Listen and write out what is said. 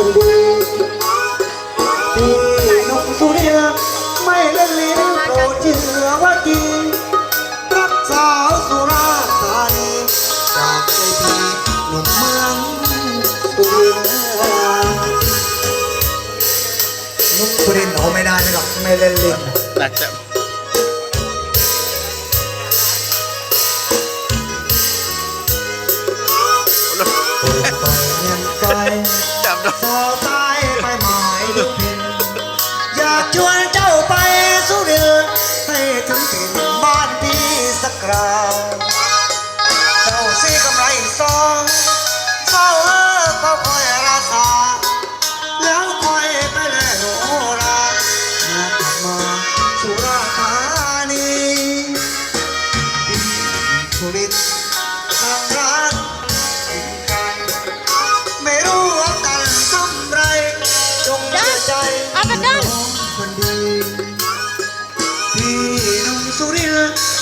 คนดีพี่หนุ่มสุริยะไม่เล่นลิ้นโปรดเชื่อว่าจริงรักสาวสุราษฎร์ธานีจากใจพี่หนุ่มเมืองสุรินทร์นุ่มสุรินทร์โอ้ไม่ได้นะครับไม่เล่นลิ้นน่าจะไปเงินไป จำได้สาวตายไปหมายดูพินอยากชวนเจ้าไปสุรินให้ถึงถิ่นบ้านพี่สักคราวเจ้าซีกำไรสองเฝ้าเออเฝ้าคอยราคาแล้วคอยไปแลโนราเมื่อกลับมาสุราธานีสุรินทร์ทางรัก ห